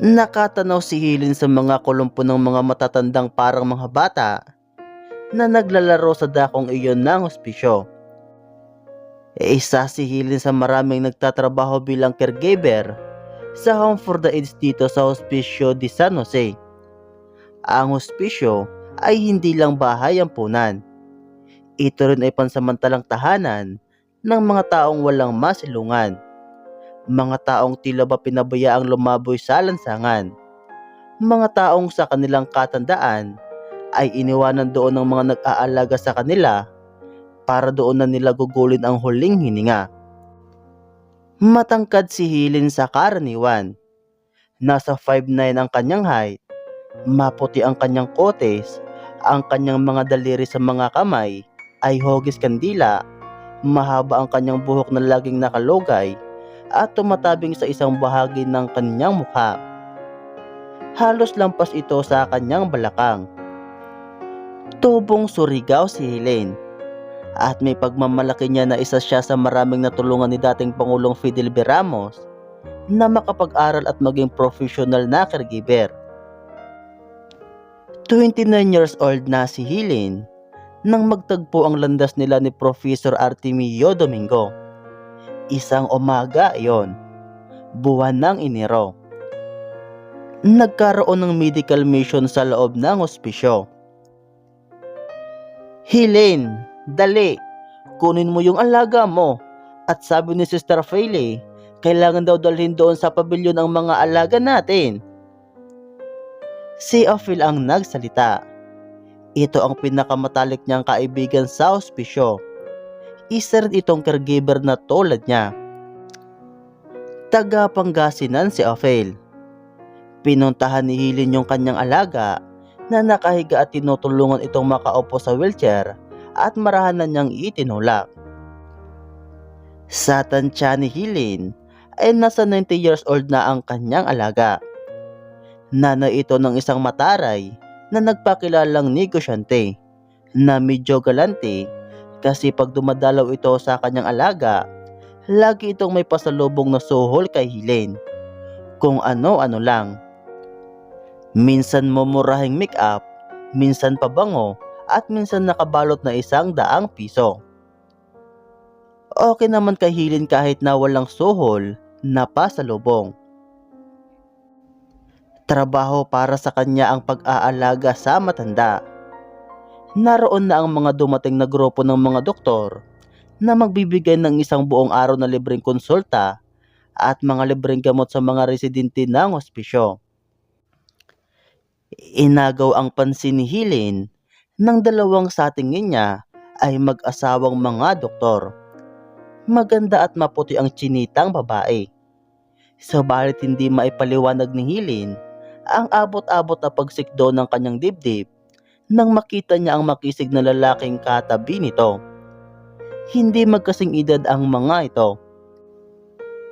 Nakatanaw si Hilin sa mga kulumpo ng mga matatandang parang mga bata na naglalaro sa dakong iyon ng hospisyo. E isa si Hilin sa maraming nagtatrabaho bilang caregiver sa Home for the Aged dito sa Hospisyo de San Jose. Ang hospisyo ay hindi lang bahay ang punan. Ito rin ay pansamantalang tahanan ng mga taong walang masilungan. Mga taong tila ba pinabayaang lumaboy sa lansangan. Mga taong sa kanilang katandaan ay iniwanan doon ng mga nag-aalaga sa kanila para doon na nila gugulin ang huling hininga. Matangkad si Hilin sa karaniwan. Nasa 5'9 ang kanyang height, maputi ang kanyang kotes, ang kanyang mga daliri sa mga kamay ay hogis kandila, mahaba ang kanyang buhok na laging nakalugay at tumatabing sa isang bahagi ng kanyang mukha. Halos lampas ito sa kanyang balakang. Tubong surigaw si Helen at may pagmamalaki niya na isa siya sa maraming natulungan ni dating Pangulong Fidel B. Ramos na makapag-aral at maging professional na caregiver. 29 years old na si Helen nang magtagpo ang landas nila ni Professor Artemio Domingo. Isang umaga iyon, buwan ng Enero. Nagkaroon ng medical mission sa loob ng ospisyo. Helen, dali, kunin mo yung alaga mo. At sabi ni Sister Fayle, kailangan daw dalhin doon sa pabilyon ang mga alaga natin. Si Ophel ang nagsalita. Ito ang pinakamatalik niyang kaibigan sa ospisyo. Isa itong caregiver na tulad niya. Taga Pangasinan si Ophel. Pinuntahan ni Hilin yung kanyang alaga na nakahiga at tinutulungan itong makaupo sa wheelchair at marahan na niyang itinulak. Sa tansya ni Hilin ay nasa 90 years old na ang kanyang alaga. Nanay ito ng isang mataray na nagpakilalang negosyante na medyo galante kasi pag dumadalaw ito sa kanyang alaga, lagi itong may pasalubong na suhol kay Hilen. Kung ano-ano lang. Minsan mumurahing make-up, minsan pabango, at minsan nakabalot na isang daang piso. Okay naman kay Hilen kahit na walang suhol na pasalubong trabaho para sa kanya ang pag-aalaga sa matanda. Naroon na ang mga dumating na grupo ng mga doktor na magbibigay ng isang buong araw na libreng konsulta at mga libreng gamot sa mga residente ng ospisyo. Inagaw ang pansin ni Helen ng dalawang sa tingin niya ay mag-asawang mga doktor. Maganda at maputi ang chinitang babae. Subalit hindi maipaliwanag ni Helen ang abot-abot na pagsikdo ng kanyang dibdib nang makita niya ang makisig na lalaking katabi nito. Hindi magkasing edad ang mga ito.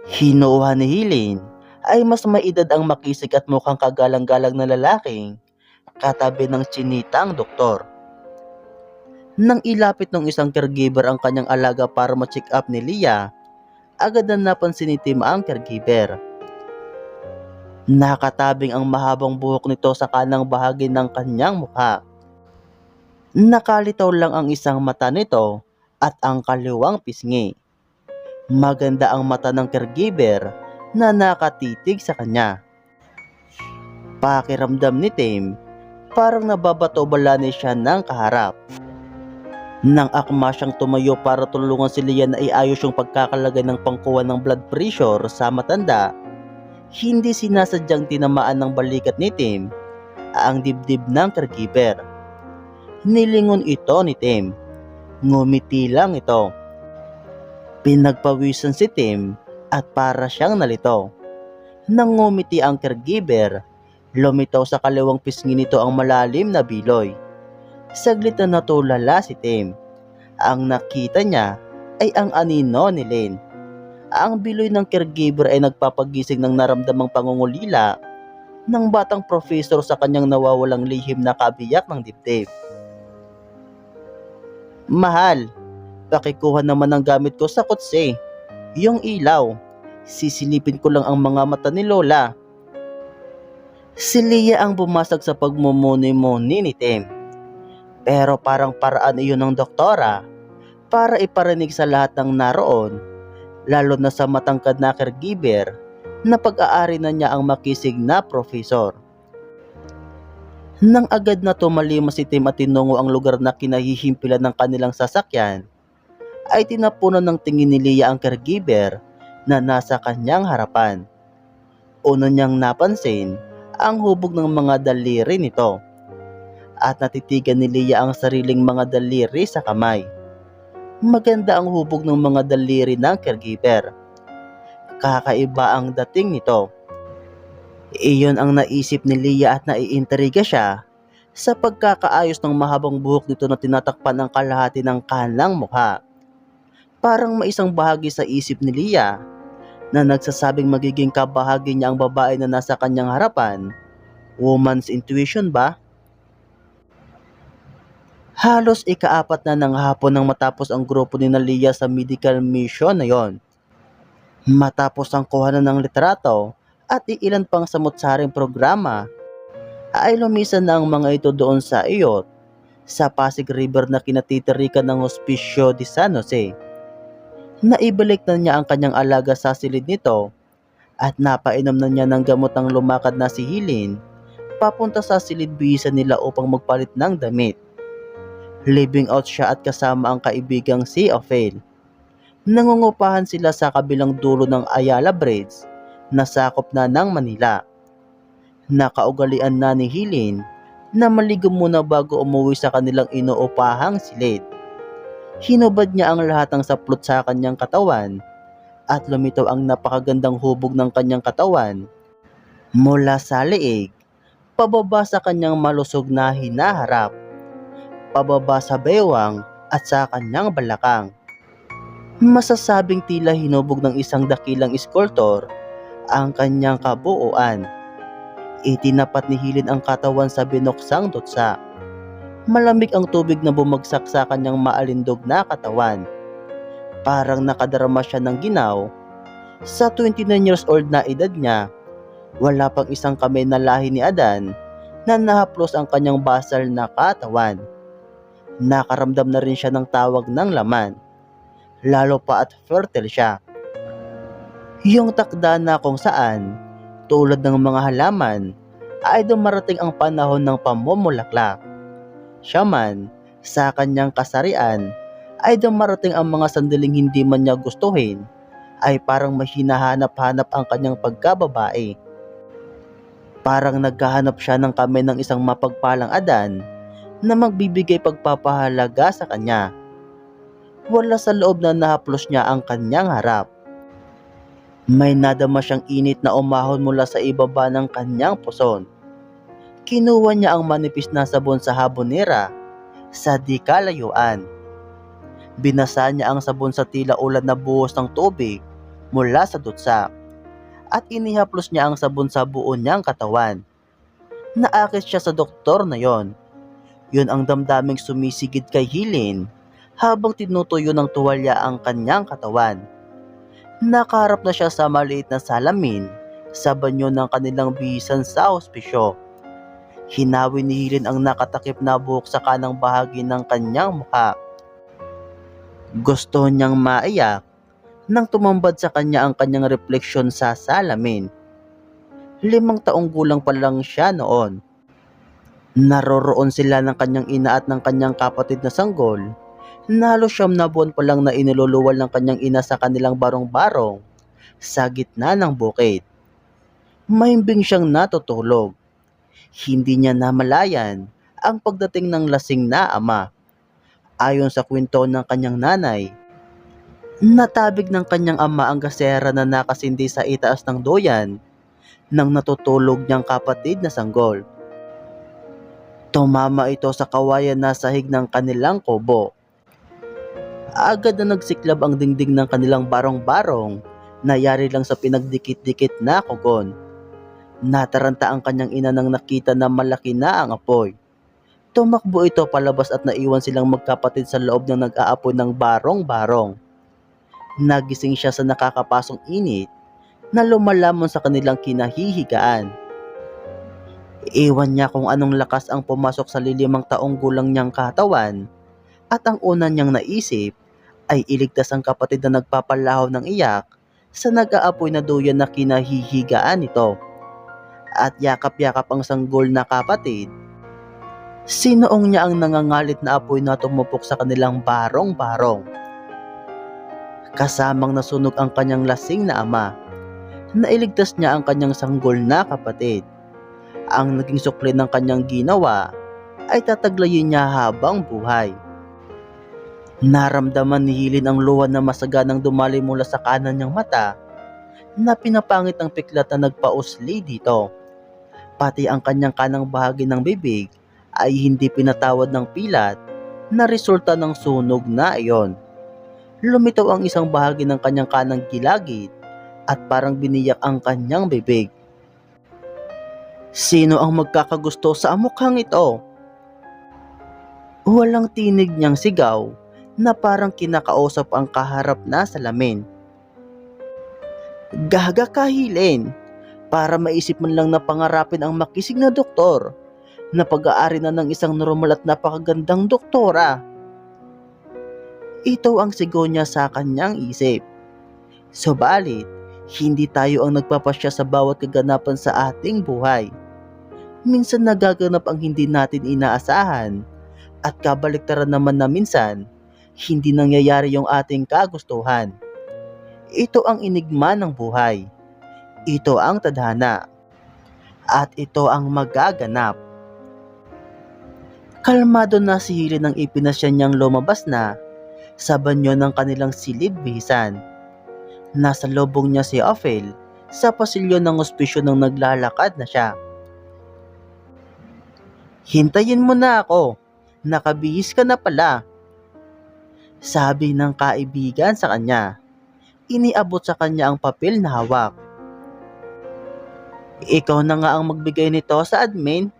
Hinuha ni Hilin ay mas may edad ang makisig at mukhang kagalang-galang na lalaking katabi ng chinitang doktor. Nang ilapit ng isang caregiver ang kanyang alaga para ma-check up ni Leah, agad na napansin ni Tim ang caregiver Nakatabing ang mahabang buhok nito sa kanang bahagi ng kanyang mukha. Nakalitaw lang ang isang mata nito at ang kaliwang pisngi. Maganda ang mata ng caregiver na nakatitig sa kanya. Pakiramdam ni Tim, parang nababato balani siya ng kaharap. Nang akma siyang tumayo para tulungan si Lian na iayos yung pagkakalagay ng pangkuha ng blood pressure sa matanda, hindi sinasadyang tinamaan ng balikat ni Tim ang dibdib ng caregiver. Nilingon ito ni Tim. Ngumiti lang ito. Pinagpawisan si Tim at para siyang nalito. Nang ngumiti ang caregiver, lumitaw sa kaliwang pisngi nito ang malalim na biloy. Saglit na natulala si Tim. Ang nakita niya ay ang anino ni Lynn ang biloy ng caregiver ay nagpapagising ng naramdamang pangungulila ng batang professor sa kanyang nawawalang lihim na kabiyak ng dibdib. Mahal, pakikuha naman ang gamit ko sa kotse. Yung ilaw. Sisilipin ko lang ang mga mata ni Lola. Si Lia ang bumasag sa pagmumuni-muni ni Tim. Pero parang paraan iyon ng doktora para iparinig sa lahat ng naroon, lalo na sa matangkad na caregiver, na pag-aari na niya ang makisig na profesor. Nang agad na tumalima si Tim at tinungo ang lugar na kinahihimpilan ng kanilang sasakyan, ay tinapunan ng tingin ni Lia ang caregiver na nasa kanyang harapan. Una niyang napansin ang hubog ng mga daliri nito at natitigan ni Lia ang sariling mga daliri sa kamay. Maganda ang hubog ng mga daliri ng caregiver. Kakaiba ang dating nito. Iyon ang naisip ni Lia at naiintriga siya sa pagkakaayos ng mahabang buhok nito na tinatakpan ng kalahati ng kanang mukha. Parang may isang bahagi sa isip ni Lia na nagsasabing magiging kabahagi niya ang babae na nasa kanyang harapan. Woman's intuition ba? Halos ikaapat na ng hapon nang matapos ang grupo ni Nalia sa medical mission na yon. Matapos ang kuhanan ng litrato at iilan pang samot-saring programa, ay lumisan na ang mga ito doon sa iyot sa Pasig River na kinatitirikan ng Hospicio de San Jose. Naibalik na niya ang kanyang alaga sa silid nito at napainom na niya ng gamot ang lumakad na si Hilin papunta sa silid bisa nila upang magpalit ng damit. Living out siya at kasama ang kaibigang si Ophel. Nangungupahan sila sa kabilang dulo ng Ayala Bridge na sakop na ng Manila. Nakaugalian na ni Hilin na maligo muna bago umuwi sa kanilang inuupahang silid. Hinubad niya ang lahat ng saplot sa kanyang katawan at lumitaw ang napakagandang hubog ng kanyang katawan mula sa leeg pababa sa kanyang malusog na hinaharap pababa sa bewang at sa kanyang balakang. Masasabing tila hinubog ng isang dakilang iskultor ang kanyang kabuuan. Itinapat ni Hilin ang katawan sa binoksang dutsa. Malamig ang tubig na bumagsak sa kanyang maalindog na katawan. Parang nakadarama siya ng ginaw. Sa 29 years old na edad niya, wala pang isang kamay na lahi ni Adan na nahaplos ang kanyang basal na katawan. Nakaramdam na rin siya ng tawag ng laman. Lalo pa at fertile siya. Yung takda na kung saan, tulad ng mga halaman, ay dumarating ang panahon ng pamumulaklak. Siya man, sa kanyang kasarian, ay dumarating ang mga sandaling hindi man niya gustuhin, ay parang may hinahanap-hanap ang kanyang pagkababae. Parang naghahanap siya ng kamay ng isang mapagpalang adan na magbibigay pagpapahalaga sa kanya. Wala sa loob na nahaplos niya ang kanyang harap. May nadama siyang init na umahon mula sa ibaba ng kanyang puson. Kinuha niya ang manipis na sabon sa habonera sa di kalayuan. Binasa niya ang sabon sa tila ulan na buhos ng tubig mula sa dutsa at inihaplos niya ang sabon sa buo niyang katawan. Naakit siya sa doktor na yon. Yun ang damdaming sumisigid kay Hilin habang tinutuyo ng tuwalya ang kanyang katawan. Nakaharap na siya sa maliit na salamin sa banyo ng kanilang bihisan sa ospisyo. Hinawi ni Hilin ang nakatakip na buhok sa kanang bahagi ng kanyang mukha. Gusto niyang maiyak nang tumambad sa kanya ang kanyang refleksyon sa salamin. Limang taong gulang pa lang siya noon. Naroroon sila ng kanyang ina at ng kanyang kapatid na sanggol na halos siyam na buwan pa lang na iniluluwal ng kanyang ina sa kanilang barong-barong sa gitna ng bukid. Mahimbing siyang natutulog. Hindi niya namalayan ang pagdating ng lasing na ama. Ayon sa kwento ng kanyang nanay, natabig ng kanyang ama ang gasera na nakasindi sa itaas ng doyan nang natutulog niyang kapatid na sanggol. Tumama ito sa kawayan na sahig ng kanilang kubo. Agad na nagsiklab ang dingding ng kanilang barong-barong na yari lang sa pinagdikit-dikit na kugon. Nataranta ang kanyang ina nang nakita na malaki na ang apoy. Tumakbo ito palabas at naiwan silang magkapatid sa loob ng nag-aapoy ng barong-barong. Nagising siya sa nakakapasong init na lumalamon sa kanilang kinahihigaan. Iwan niya kung anong lakas ang pumasok sa lilimang taong gulang niyang katawan at ang una niyang naisip ay iligtas ang kapatid na nagpapalaho ng iyak sa nag-aapoy na duyan na kinahihigaan nito. At yakap-yakap ang sanggol na kapatid. Sinoong niya ang nangangalit na apoy na tumupok sa kanilang barong-barong. Kasamang nasunog ang kanyang lasing na ama. Nailigtas niya ang kanyang sanggol na kapatid. Ang naging sukli ng kanyang ginawa ay tataglayin niya habang buhay. Naramdaman ni Hilin ang luha na masaganang dumali mula sa kanan niyang mata na pinapangit ng piklat na nagpausli dito. Pati ang kanyang kanang bahagi ng bibig ay hindi pinatawad ng pilat na resulta ng sunog na iyon. Lumitaw ang isang bahagi ng kanyang kanang gilagid at parang biniyak ang kanyang bibig. Sino ang magkakagusto sa amukhang ito? Walang tinig niyang sigaw na parang kinakausap ang kaharap na salamin. Gaga kahilin para maisip man lang na pangarapin ang makisig na doktor na pag-aari na ng isang normal at napakagandang doktora. Ito ang sigaw niya sa kanyang isip. Subalit, hindi tayo ang nagpapasya sa bawat kaganapan sa ating buhay. Minsan nagaganap ang hindi natin inaasahan at kabaliktaran naman na minsan hindi nangyayari yung ating kagustuhan. Ito ang inigma ng buhay. Ito ang tadhana. At ito ang magaganap. Kalmado na si Hili nang ipinasya niyang lumabas na sa banyo ng kanilang silid bihisan. Nasa lobong niya si Ophel sa pasilyo ng ospisyo nang naglalakad na siya. Hintayin mo na ako. Nakabihis ka na pala. Sabi ng kaibigan sa kanya. Iniabot sa kanya ang papel na hawak. Ikaw na nga ang magbigay nito sa admin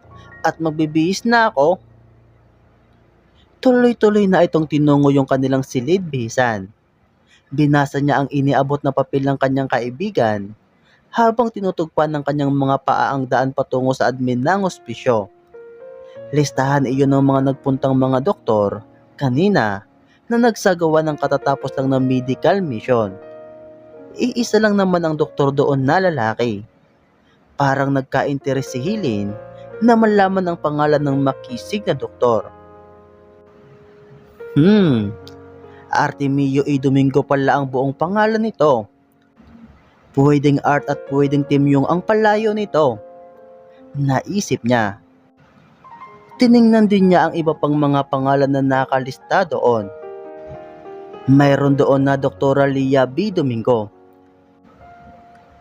at magbibihis na ako. Tuloy-tuloy na itong tinungo yung kanilang silid bihisan. Binasa niya ang iniabot na papel ng kanyang kaibigan habang tinutugpan ng kanyang mga paa ang daan patungo sa admin ng ospisyo. Listahan iyon ng mga nagpuntang mga doktor kanina na nagsagawa ng katatapos lang ng medical mission. Iisa lang naman ang doktor doon na lalaki. Parang nagka-interes si Hilin na malaman ang pangalan ng makisig na doktor. Hmm, Artemio A. Domingo pala ang buong pangalan nito. Pwedeng art at pwedeng team yung ang palayo nito. Naisip niya. Tiningnan din niya ang iba pang mga pangalan na nakalista doon. Mayroon doon na Doktora Lia B. Domingo.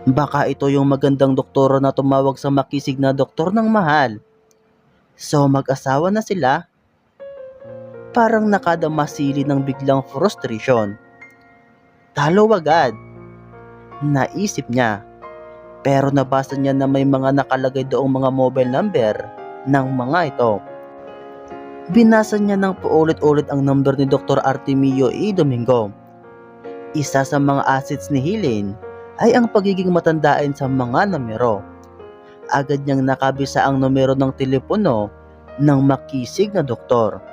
Baka ito yung magandang doktora na tumawag sa makisig na doktor ng mahal. So mag-asawa na sila? Parang nakadamasili ng biglang frustration. Talo agad. Naisip niya. Pero nabasa niya na may mga nakalagay doong mga mobile number ng mga ito. Binasa niya ng paulit-ulit ang number ni Dr. Artemio E. Domingo. Isa sa mga assets ni Hilin ay ang pagiging matandaan sa mga numero. Agad niyang nakabisa ang numero ng telepono ng makisig na doktor.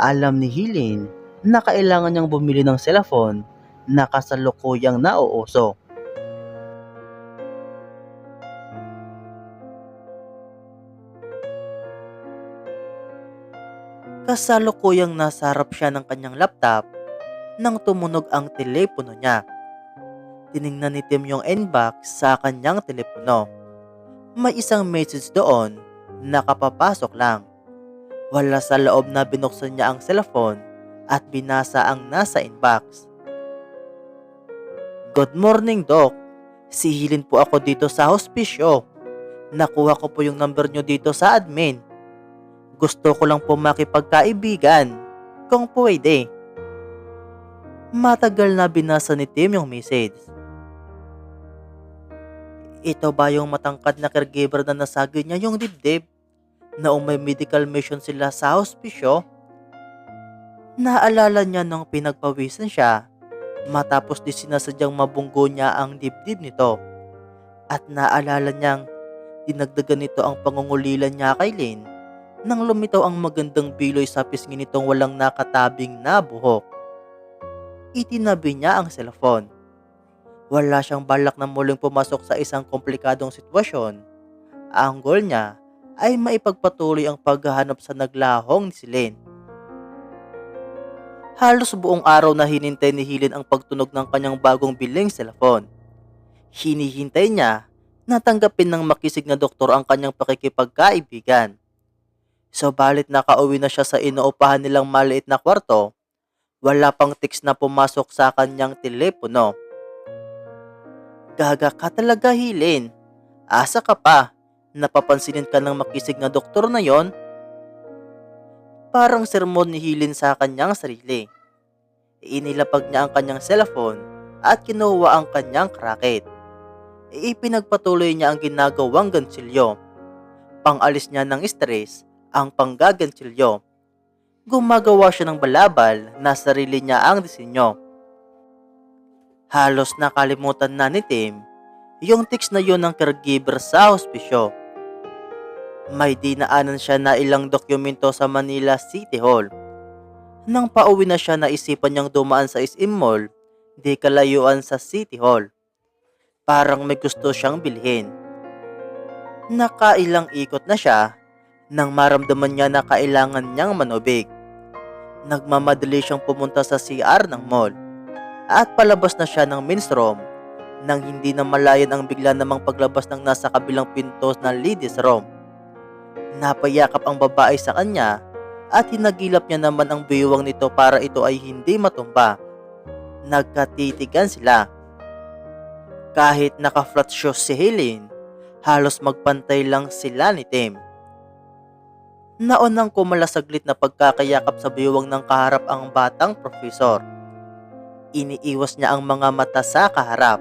Alam ni Hilin na kailangan niyang bumili ng cellphone na kasalukuyang nauuso. Kasalukuyang nasa harap siya ng kanyang laptop nang tumunog ang telepono niya. Tiningnan ni Tim yung inbox sa kanyang telepono. May isang message doon na kapapasok lang. Wala sa loob na binuksan niya ang cellphone at binasa ang nasa inbox. Good morning, Doc. Sihilin po ako dito sa hospisyo. Nakuha ko po yung number nyo dito sa admin. Gusto ko lang po makipagkaibigan. Kung pwede. Matagal na binasa ni Tim yung message. Ito ba yung matangkad na caregiver na nasagi niya yung dibdib? Na may medical mission sila sa hospisyo? Naalala niya nung pinagpawisan siya matapos di sinasadyang mabunggo niya ang dibdib nito. At naalala niyang Dinagdagan nito ang pangungulilan niya kay Lynn nang lumitaw ang magandang biloy sa pisngi nitong walang nakatabing na buhok. Itinabi niya ang cellphone. Wala siyang balak na muling pumasok sa isang komplikadong sitwasyon. Ang goal niya ay maipagpatuloy ang paghahanap sa naglahong ni si Lynn. Halos buong araw na hinintay ni Hilin ang pagtunog ng kanyang bagong biling cellphone. Hinihintay niya na tanggapin ng makisig na doktor ang kanyang pakikipagkaibigan. Subalit nakauwi na siya sa inuupahan nilang maliit na kwarto, wala pang text na pumasok sa kanyang telepono. Gaga ka talaga, Hilin. Asa ka pa. Napapansinin ka ng makisig na doktor na yon? Parang sermon ni Hilin sa kanyang sarili. Inilapag niya ang kanyang cellphone at kinuha ang kanyang kraket. Ipinagpatuloy niya ang ginagawang gansilyo. Pangalis niya ng stress ang panggagansilyo. Gumagawa siya ng balabal na sarili niya ang disenyo. Halos nakalimutan na ni Tim yung text na yun ng caregiver sa hospisyo. May dinaanan siya na ilang dokumento sa Manila City Hall. Nang pauwi na siya naisipan niyang dumaan sa SM Mall, di kalayuan sa City Hall. Parang may gusto siyang bilhin. Nakailang ikot na siya nang maramdaman niya na kailangan niyang manubig. Nagmamadali siyang pumunta sa CR ng mall at palabas na siya ng men's room nang hindi na malayan ang bigla namang paglabas ng nasa kabilang pinto ng ladies room. Napayakap ang babae sa kanya at hinagilap niya naman ang biwang nito para ito ay hindi matumba. Nagkatitigan sila. Kahit naka-flat shoes si Helen, halos magpantay lang sila ni Tim. Naunang kumalasaglit na pagkakayakap sa biwang ng kaharap ang batang profesor. Iniiwas niya ang mga mata sa kaharap.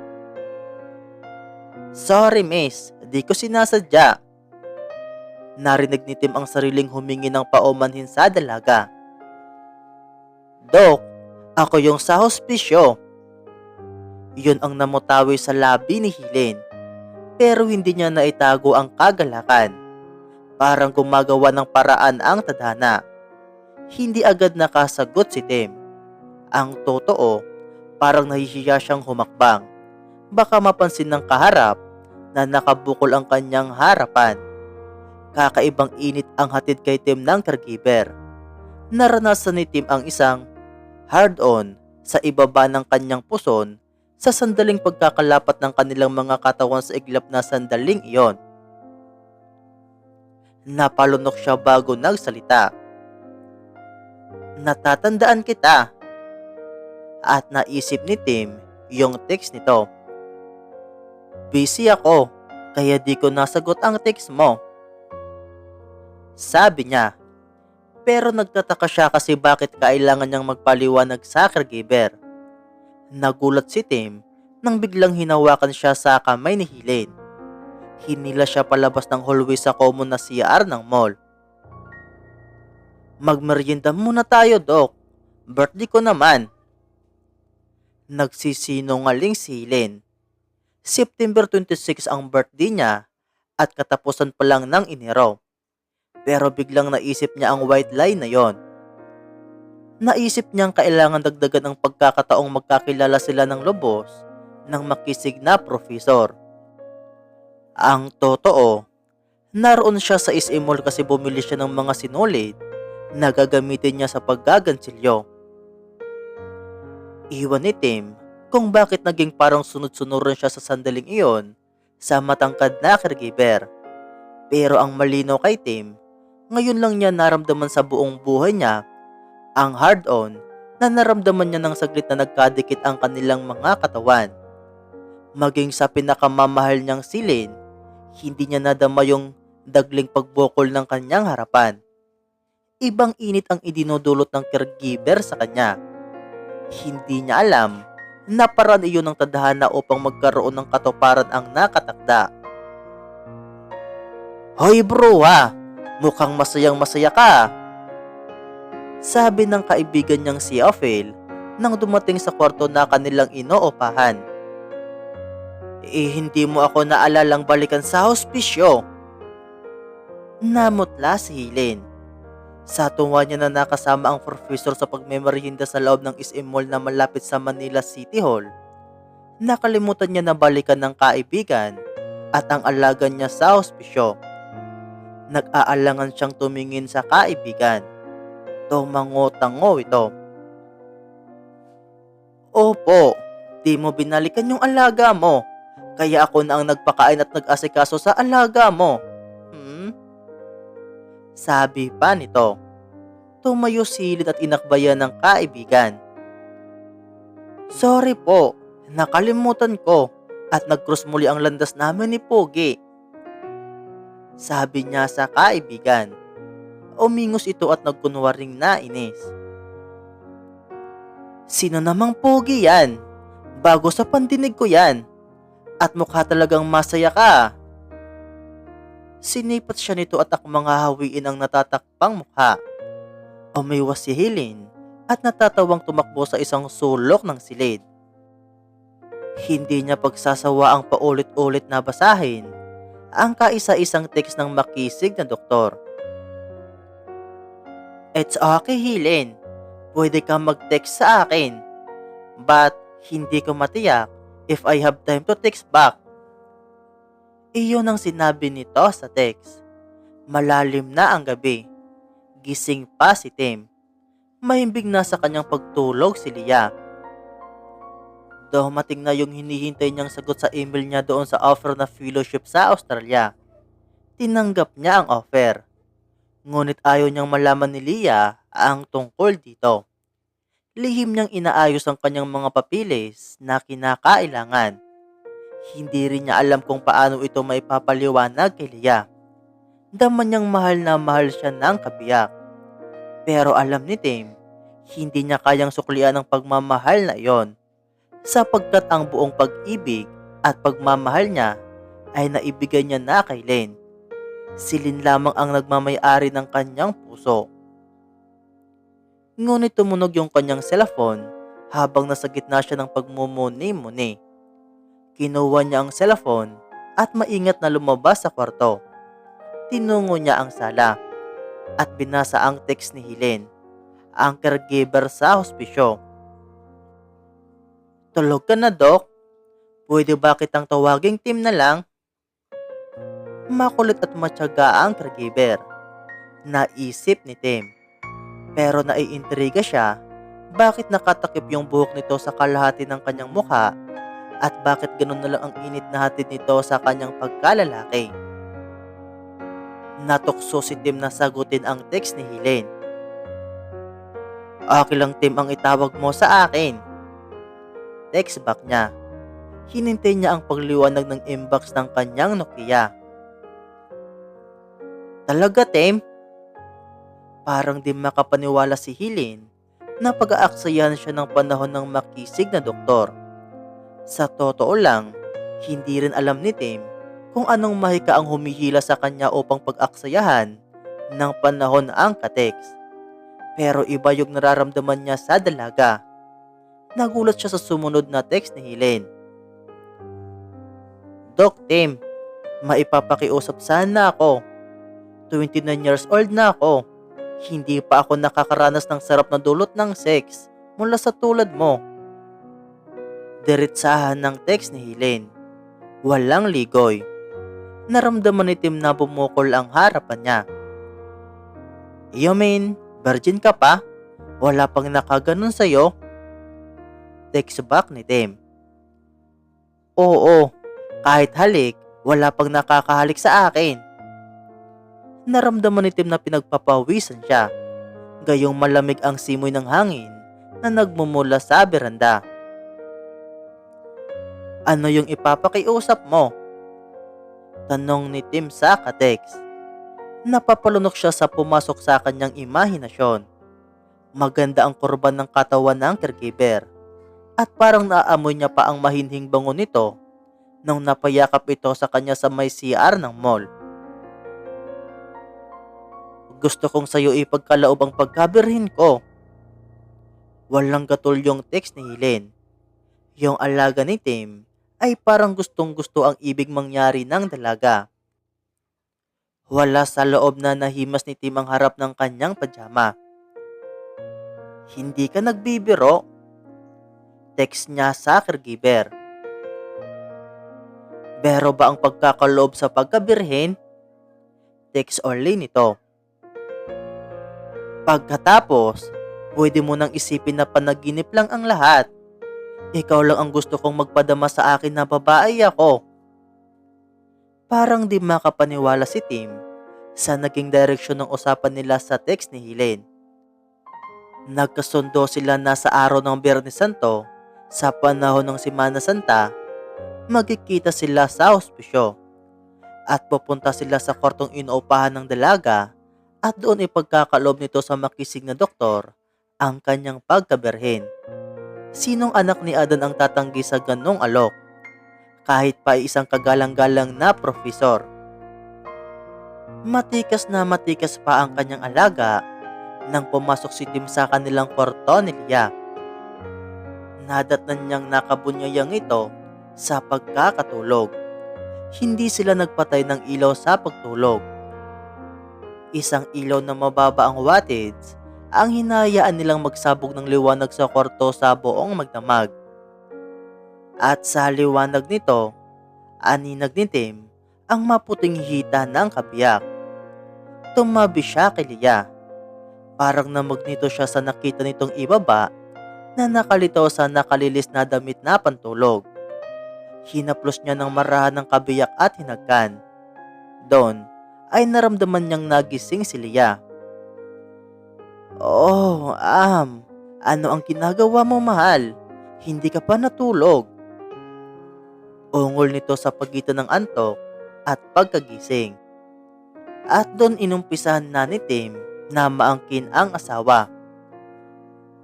Sorry miss, di ko sinasadya. Narinig ni Tim ang sariling humingi ng paumanhin sa dalaga. Dok, ako yung sa hospisyo. Yun ang namutawi sa labi ni Helen. Pero hindi niya naitago ang kagalakan. Parang gumagawa ng paraan ang tadhana. Hindi agad nakasagot si Tim. Ang totoo, parang nahihiya siyang humakbang. Baka mapansin ng kaharap na nakabukol ang kanyang harapan. Kakaibang init ang hatid kay Tim ng caregiver. Naranasan ni Tim ang isang hard-on sa ibaba ng kanyang puson sa sandaling pagkakalapat ng kanilang mga katawan sa iglap na sandaling iyon. Napalunok siya bago nagsalita. Natatandaan kita. At naisip ni Tim yung text nito. Busy ako, kaya di ko nasagot ang text mo. Sabi niya. Pero nagtataka siya kasi bakit kailangan niyang magpaliwanag sa caregiver. Nagulat si Tim nang biglang hinawakan siya sa kamay ni Helen. Hinila siya palabas ng hallway sa common na CR ng mall. Magmerienda muna tayo, Doc. Birthday ko naman. Nagsisinungaling si Helen. September 26 ang birthday niya at katapusan pa lang ng Enero. Pero biglang naisip niya ang white lie na yon. Naisip niyang kailangan dagdagan ang pagkakataong magkakilala sila ng lubos ng makisig na profesor. Ang totoo, naroon siya sa SM Mall kasi bumili siya ng mga sinulid na gagamitin niya sa paggagansilyo. Iwan ni Tim kung bakit naging parang sunod-sunuran siya sa sandaling iyon sa matangkad na caregiver. Pero ang malino kay Tim, ngayon lang niya naramdaman sa buong buhay niya ang hard-on na naramdaman niya ng saglit na nagkadikit ang kanilang mga katawan. Maging sa pinakamamahal niyang silin, hindi niya nadama yung dagling pagbukol ng kanyang harapan. Ibang init ang idinudulot ng caregiver sa kanya. Hindi niya alam na paraan iyon ng tadhana upang magkaroon ng katuparan ang nakatakda. Hoy bro ha, mukhang masayang masaya ka. Sabi ng kaibigan niyang si Ophel nang dumating sa kwarto na kanilang inoopahan. Eh hindi mo ako naalalang balikan sa hospisyo. Namutla si Helen. Sa tuwa niya na nakasama ang professor sa pagmemeryenda sa loob ng SM Mall na malapit sa Manila City Hall, nakalimutan niya na balikan ng kaibigan at ang alaga niya sa hospisyo. Nag-aalangan siyang tumingin sa kaibigan. Tumango-tango ito. Opo, di mo binalikan yung alaga mo. Kaya ako na ang nagpakain at nag-asikaso sa alaga mo. Hmm? Sabi pa nito. Tumayo silid at inakbayan ng kaibigan. Sorry po, nakalimutan ko at nag-cross muli ang landas namin ni Pogi. Sabi niya sa kaibigan. Umingos ito at nagkunwaring nainis. Sino namang Pogi yan? Bago sa pandinig ko yan. At mukha talagang masaya ka. Sinipat siya nito at akmang hahawiin ang natatakpang mukha. Umiwas si Helen at natatawang tumakbo sa isang sulok ng silid. Hindi niya pagsasawa ang paulit-ulit na basahin ang kaisa-isang text ng makisig na doktor. It's okay, Helen. Pwede kang mag-text sa akin. But, hindi ko matiyak if I have time to text back. Iyon ang sinabi nito sa text. Malalim na ang gabi. Gising pa si Tim. Mahimbing na sa kanyang pagtulog si Lia. Dumating na yung hinihintay niyang sagot sa email niya doon sa offer na fellowship sa Australia. Tinanggap niya ang offer. Ngunit ayaw niyang malaman ni Lia ang tungkol dito. Lihim niyang inaayos ang kanyang mga papilis na kinakailangan. Hindi rin niya alam kung paano ito maipapaliwanag kay Lia. Daman niyang mahal na mahal siya ng kabiyak. Pero alam ni Tim, hindi niya kayang suklian ang pagmamahal na iyon sapagkat ang buong pag-ibig at pagmamahal niya ay naibigay niya na kay Len. Silin lamang ang nagmamayari ng kanyang puso. Ngunit tumunog yung kanyang cellphone habang nasa gitna siya ng pagmumuni-muni. Kinuha niya ang cellphone at maingat na lumabas sa kwarto. Tinungo niya ang sala at binasa ang text ni Helen, ang caregiver sa hospisyo. Tulog ka na, Dok? Pwede ba kitang tawaging team na lang? Makulit at matyaga ang caregiver. Naisip ni Tim. Pero naiintriga siya bakit nakatakip yung buhok nito sa kalahati ng kanyang mukha at bakit ganun na lang ang init na hatid nito sa kanyang pagkalalaki. Natukso si Tim na sagutin ang text ni Helen. Okay lang Tim ang itawag mo sa akin. Text back niya. Hinintay niya ang pagliwanag ng inbox ng kanyang Nokia. Talaga, Tim? Parang di makapaniwala si Helen na pag-aaksayan siya ng panahon ng makisig na doktor. Sa totoo lang, hindi rin alam ni Tim kung anong mahika ang humihila sa kanya upang pag-aksayahan ng panahon ang kateks. Pero iba yung nararamdaman niya sa dalaga. Nagulat siya sa sumunod na text ni Helen. Doc Tim, maipapakiusap sana ako. 29 years old na ako. Hindi pa ako nakakaranas ng sarap na dulot ng sex mula sa tulad mo. Diretsahan ng text ni Helen. Walang ligoy. Naramdaman ni Tim na bumukol ang harapan niya. You mean, virgin ka pa? Wala pang nakaganon sa'yo? Text back ni Tim. Oo, kahit halik, wala pang nakakahalik sa akin. Naramdaman ni Tim na pinagpapawisan siya. Gayong malamig ang simoy ng hangin na nagmumula sa beranda. Ano yung ipapakiusap mo? Tanong ni Tim sa kateks. Napapalunok siya sa pumasok sa kanyang imahinasyon. Maganda ang kurban ng katawan ng caregiver. At parang naaamoy niya pa ang mahinhing bango nito nang napayakap ito sa kanya sa may CR ng mall. Gusto kong sayo ipagkalaob ang pagkabirhin ko. Walang gatul yung text ni Helen. Yung alaga ni Tim ay parang gustong gusto ang ibig mangyari ng dalaga. Wala sa loob na nahimas ni Tim ang harap ng kanyang pajama. Hindi ka nagbibiro? Text niya sa caregiver. Pero ba ang pagkakaloob sa pagkabirhen? Text only nito. Pagkatapos, pwede mo nang isipin na panaginip lang ang lahat. Ikaw lang ang gusto kong magpadama sa akin na babae ako. Parang di makapaniwala si Tim sa naging direksyon ng usapan nila sa text ni Helen. Nagkasundo sila na sa araw ng Biyernes Santo sa panahon ng Semana Santa, magkikita sila sa hospisyo at pupunta sila sa kwartong inuupahan ng dalaga at doon ipagkakaloob nito sa makisig na doktor ang kanyang pagkaberhen. Sinong anak ni Adan ang tatanggi sa ganong alok? Kahit pa isang kagalang-galang na profesor. Matikas na matikas pa ang kanyang alaga nang pumasok si Tim sa kanilang kwarto ni Lia. Nadatnan niyang nakabunyayang ito sa pagkakatulog. Hindi sila nagpatay ng ilaw sa pagtulog. Isang ilaw na mababa ang wattage ang hinayaan nilang magsabog ng liwanag sa kwarto sa buong magdamag. At sa liwanag nito, aninag ni Tim ang maputing hita ng kabiyak. Tumabi siya kay Lia. Parang namagnito siya sa nakita nitong ibaba na nakalitaw sa nakalilis na damit na pantulog. Hinaplos niya ng marahan ng kabiyak at hinagkan. Doon ay naramdaman niyang nagising si Lia. Oh, Am, ano ang ginagawa mo mahal? Hindi ka pa natulog. Ungol nito sa pagitan ng antok at pagkagising. At doon inumpisahan na ni Tim na maangkin ang asawa.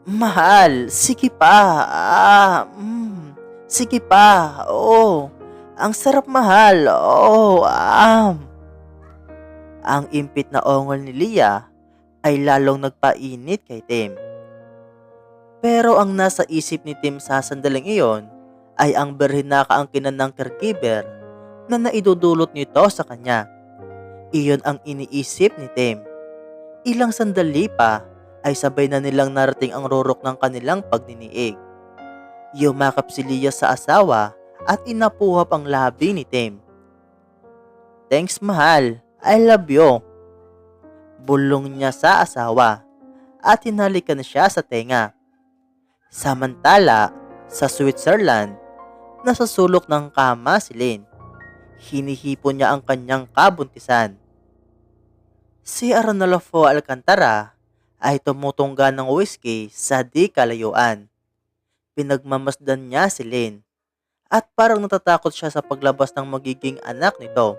Mahal, sige pa. Ah, mm, sige pa. Oo. Ang sarap mahal. Oo, am. Ang impit na ongol ni Lia ay lalong nagpainit kay Tim. Pero ang nasa isip ni Tim sa sandaling iyon ay ang berhin na kaangkinan ng caregiver na naidudulot nito sa kanya. Iyon ang iniisip ni Tim. Ilang sandali pa ay sabay na nilang narating ang rurok ng kanilang pagdiniig. Yumakap si Lia sa asawa at inapuhap ang labi ni Tim. Thanks mahal, I love you. Bulong niya sa asawa at hinalikan siya sa tenga. Samantala, sa Switzerland, nasa sulok ng kama si Lynn. Hinihipo niya ang kanyang kabuntisan. Si Arnolfo Alcantara ay tumutungga ng whiskey sa di kalayuan. Pinagmamasdan niya si Lynn at parang natatakot siya sa paglabas ng magiging anak nito.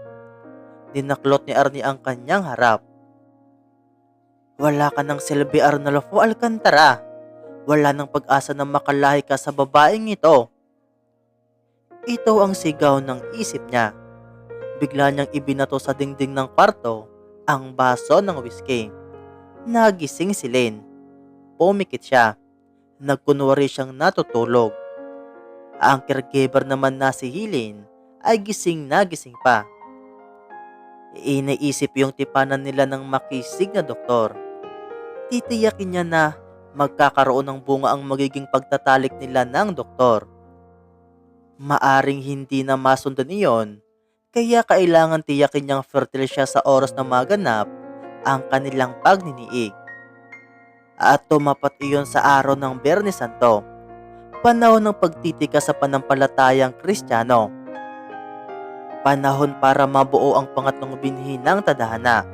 Dinaklot ni Arnie ang kanyang harap. Wala ka ng silbi Arnolfo Alcantara. Wala nang pag-asa na makalahi ka sa babaeng ito. Ito ang sigaw ng isip niya. Bigla niyang ibinato sa dingding ng kwarto ang baso ng whiskey. Nagising si Lynn. Pumikit siya. Nagkunwari siyang natutulog. Ang caregiver naman na si Hilin ay gising na gising pa. Iniisip yung tipanan nila ng makisig na doktor. Titiyakin niya na magkakaroon ng bunga ang magiging pagtatalik nila ng doktor. Maaring hindi na masundan iyon, kaya kailangan tiyakin niyang fertile siya sa oras na maganap ang kanilang pagniniig. At tumapat iyon sa araw ng Bernes Santo, panahon ng pagtitika sa panampalatayang Kristiyano. Panahon para mabuo ang pangatlong binhi ng tadhana.